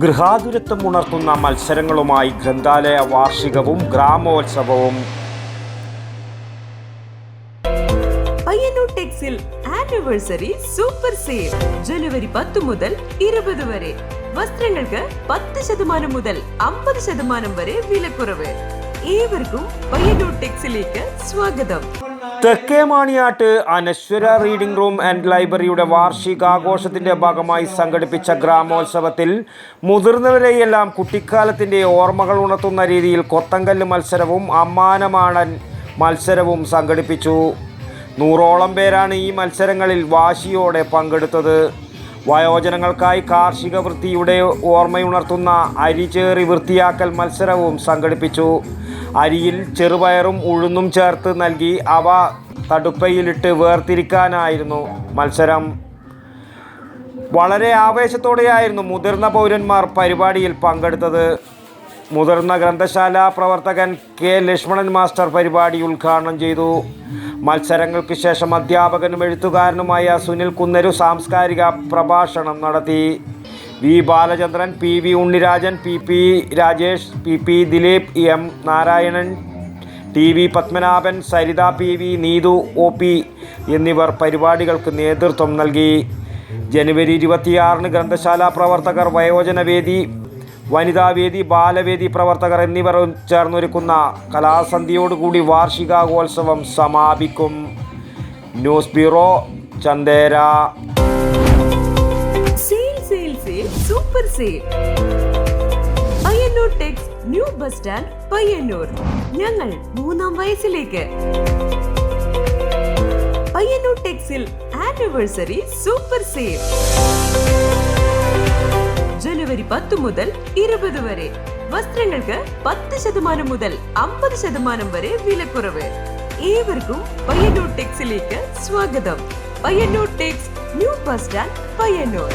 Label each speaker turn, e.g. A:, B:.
A: ഗൃഹാതുരത്വം ഉണർത്തുന്ന മത്സരങ്ങളുമായി ഗ്രന്ഥാലയ വാർഷികവും ഗ്രാമോത്സവവും.
B: പയ്യന്നൂർ ടെക്സിൽ ആനിവേഴ്സറി സൂപ്പർ സെയിൽ. ജനുവരി പത്ത് മുതൽ ഇരുപത് വരെ. വസ്ത്രങ്ങൾക്ക് പത്ത് ശതമാനം മുതൽ അമ്പത് ശതമാനം വരെ വിലക്കുറവ്. ഏവർക്കും പയ്യന്നൂർ ടെക്സിലേക്ക് സ്വാഗതം.
A: തെക്കേ Maniyat Anaswara reading room and ലൈബ്രറിയുടെ വാർഷികാഘോഷത്തിന്റെ ഭാഗമായി സംഘടിപ്പിച്ച ഗ്രാമോത്സവത്തിൽ മുതിർന്നവരെയെല്ലാം കുട്ടിക്കാലത്തിന്റെ ഓർമ്മകൾ ഉണർത്തുന്ന രീതിയിൽ കൊത്തങ്കല്ല് മത്സരവും അമ്മാനമാണൻ മത്സരവും സംഘടിപ്പിച്ചു. നൂറോളം പേരാണ് ഈ മത്സരങ്ങളിൽ വാശിയോടെ പങ്കെടുത്തത്. വയോജനങ്ങൾക്കായി കാർഷിക വൃത്തിയുടെ ഓർമ്മയുണർത്തുന്ന അരിചേറി വൃത്തിയാക്കൽ മത്സരവും സംഘടിപ്പിച്ചു. അരിയിൽ ചെറുപയറും ഉഴുന്നും ചേർത്ത് നൽകി അവ തടുപ്പയിലിട്ട് വേർതിരിക്കാനായിരുന്നു മത്സരം. വളരെ ആവേശത്തോടെയായിരുന്നു മുതിർന്ന പൗരന്മാർ പരിപാടിയിൽ പങ്കെടുത്തത്. മുതിർന്ന ഗ്രന്ഥശാല പ്രവർത്തകൻ കെ ലക്ഷ്മണൻ മാസ്റ്റർ പരിപാടി ഉദ്ഘാടനം ചെയ്തു. മത്സരങ്ങൾക്ക് ശേഷം അധ്യാപകനും എഴുത്തുകാരനുമായ സുനിൽ കുന്നരു സാംസ്കാരിക പ്രഭാഷണം നടത്തി. V Balachandran P V Unnirajan P P Rajesh P P Dileep M Narayanan T V Padmanabhan Saritha P V Neethu O P എന്നിവർ പരിപാടികൾക്ക് നേതൃത്വം നൽകി. ജനുവരി ഇരുപത്തിയാറിന് ഗ്രന്ഥശാല പ്രവർത്തകർ വയോജനവേദി വനിതാവേദി ബാലവേദി പ്രവർത്തകർ എന്നിവർ ചേർന്നൊരുക്കുന്ന കലാസന്ധ്യയോടുകൂടി വാർഷികാഘോത്സവം സമാപിക്കും. News bureau Chandera
B: sale super sale new bus stand Payyanur. ഞങ്ങൾ മൂന്നാം വയസ്സിലേക്ക്. പയ്യന്നൂർ ടെക്സിൽ ആനിവേഴ്സറി സൂപ്പർ സേവ് ജനുവരി പത്ത് മുതൽ ഇരുപത് വരെ. വസ്ത്രങ്ങൾക്ക് പത്ത് ശതമാനം മുതൽ അമ്പത് ശതമാനം വരെ വിലക്കുറവ്. ഏവർക്കും പയ്യന്നൂർ ടെക്സിലേക്ക് സ്വാഗതം. Payyanur Tex new bus stand Payyanur.